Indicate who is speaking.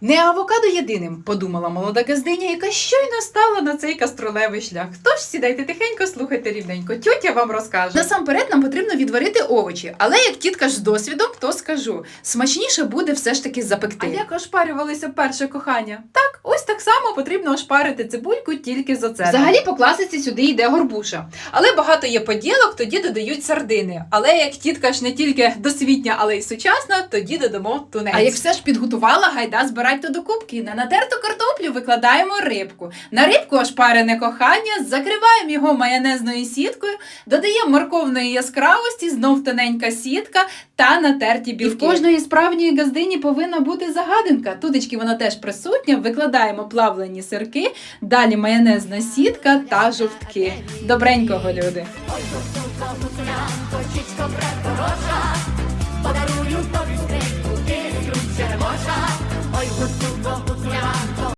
Speaker 1: Не авокадо єдиним, подумала молода газдиня, яка щойно стала на цей каструлевий шлях. Тож сідайте тихенько, слухайте рівненько. Тьотя вам розкаже. Насамперед нам потрібно відварити овочі, але як тітка ж з досвідом, то скажу. Смачніше буде все ж таки запекти. А як ошпарювалися перше кохання? Ось так само потрібно ошпарити цибульку тільки за це. Взагалі по класиці сюди йде горбуша. Але багато є поділок, тоді додають сардини. Але як тітка ж не тільки досвітня, але й сучасна, тоді додамо тунець. А як все ж підготувала, гайда збирайте до кубки. На натерту картоплю викладаємо рибку. На рибку ошпарене кохання, закриваємо його майонезною сіткою, додаємо морковної яскравості, знов тоненька сітка та натерті білки. І в кожної справжньої газдині повинна бути загадинка. Тутечки вона теж присутня. Викладаємо плавлені сирки, далі майонезна сітка та жовтки. Добренького люди.